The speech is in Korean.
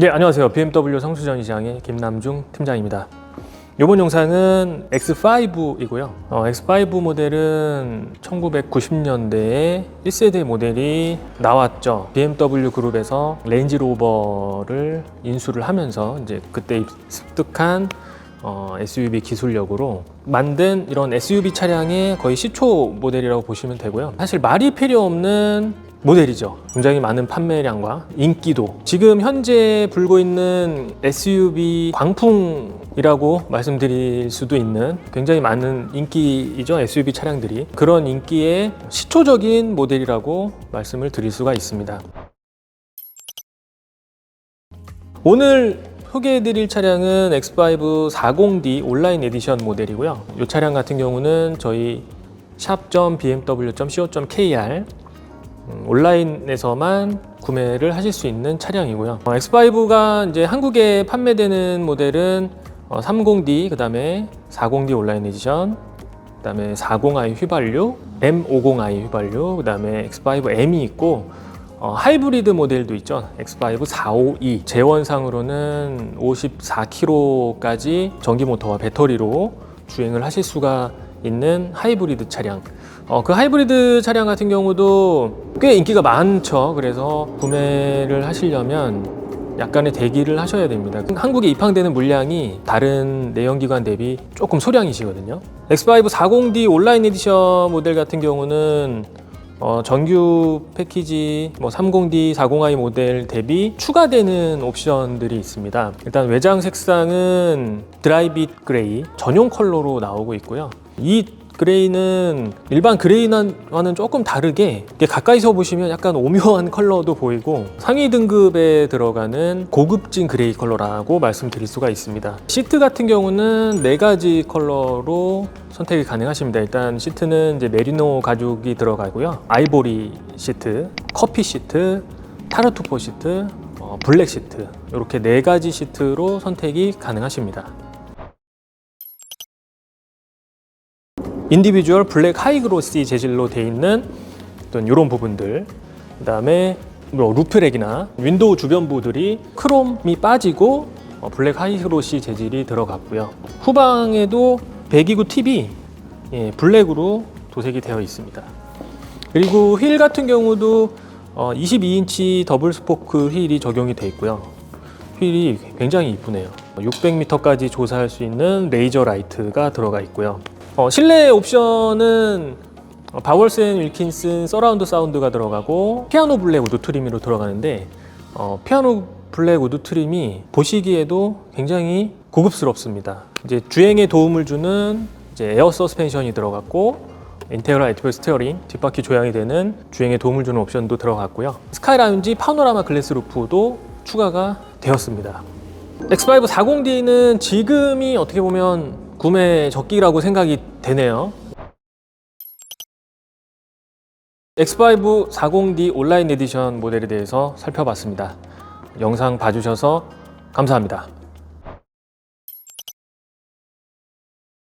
네, 안녕하세요. BMW 성수전 시장의 김남중 팀장입니다. 이번 영상은 X5이고요. 어, X5 모델은 1990년대에 1세대 모델이 나왔죠. BMW 그룹에서 레인지로버를 인수를 하면서 이제 그때 습득한 어, SUV 기술력으로 만든 이런 SUV 차량의 거의 시초 모델이라고 보시면 되고요. 사실 말이 필요 없는 모델이죠. 굉장히 많은 판매량과 인기도 지금 현재 불고 있는 SUV 광풍이라고 말씀드릴 수도 있는 굉장히 많은 인기이죠. SUV 차량들이 그런 인기의 시초적인 모델이라고 말씀을 드릴 수가 있습니다. 오늘 소개해드릴 차량은 X5 40D 온라인 에디션 모델이고요. 이 차량 같은 경우는 저희 샵.bmw.co.kr 음, 온라인에서만 구매를 하실 수 있는 차량이고요. 어, X5가 이제 한국에 판매되는 모델은 어, 30D, 그 다음에 40D 온라인 에디션, 그 다음에 40i 휘발유, M50i 휘발유, 그 다음에 X5M이 있고 어, 하이브리드 모델도 있죠. X5 452 재원상으로는 54km까지 전기 모터와 배터리로 주행을 하실 수가 있는 하이브리드 차량. 어, 그 하이브리드 차량 같은 경우도 꽤 인기가 많죠. 그래서 구매를 하시려면 약간의 대기를 하셔야 됩니다. 한국에 입항되는 물량이 다른 내연기관 대비 조금 소량이시거든요. X5 40D 온라인 에디션 모델 같은 경우는 어, 정규 패키지 뭐 30D, 40i 모델 대비 추가되는 옵션들이 있습니다. 일단 외장 색상은 드라이빗 그레이 전용 컬러로 나오고 있고요. 이 그레이는 일반 그레이와는 조금 다르게 가까이서 보시면 약간 오묘한 컬러도 보이고 상위 등급에 들어가는 고급진 그레이 컬러라고 말씀드릴 수가 있습니다. 시트 같은 경우는 네 가지 컬러로 선택이 가능하십니다. 일단 시트는 이제 메리노 가죽이 들어가고요. 아이보리 시트, 커피 시트, 타르투포 시트, 어, 블랙 시트 이렇게 네 가지 시트로 선택이 가능하십니다. 인디비주얼 블랙 하이그로시 재질로 되어 있는 어떤 이런 부분들. 그 다음에 뭐 루프렉이나 윈도우 주변부들이 크롬이 빠지고 어, 블랙 하이그로시 재질이 들어갔고요. 후방에도 배기구 팁이 예, 블랙으로 도색이 되어 있습니다. 그리고 휠 같은 경우도 어, 22인치 더블 스포크 휠이 적용이 되어 있고요. 휠이 굉장히 이쁘네요. 600m까지 조사할 수 있는 레이저 라이트가 들어가 있고요 어, 실내 옵션은 앤 윌킨슨 서라운드 사운드가 들어가고 피아노 블랙 우드 트림으로 들어가는데 어, 피아노 블랙 우드 트림이 보시기에도 굉장히 고급스럽습니다. 이제 주행에 도움을 주는 이제 에어 서스펜션이 들어갔고 인테그랄 애티브 스티어링 뒷바퀴 조향이 되는 주행에 도움을 주는 옵션도 들어갔고요. 스카이 라운지 파노라마 글래스 루프도 추가가 되었습니다. X5 40D는 지금이 어떻게 보면 구매 적기라고 생각이 되네요. X5 40D 온라인 에디션 모델에 대해서 살펴봤습니다. 영상 봐주셔서 감사합니다.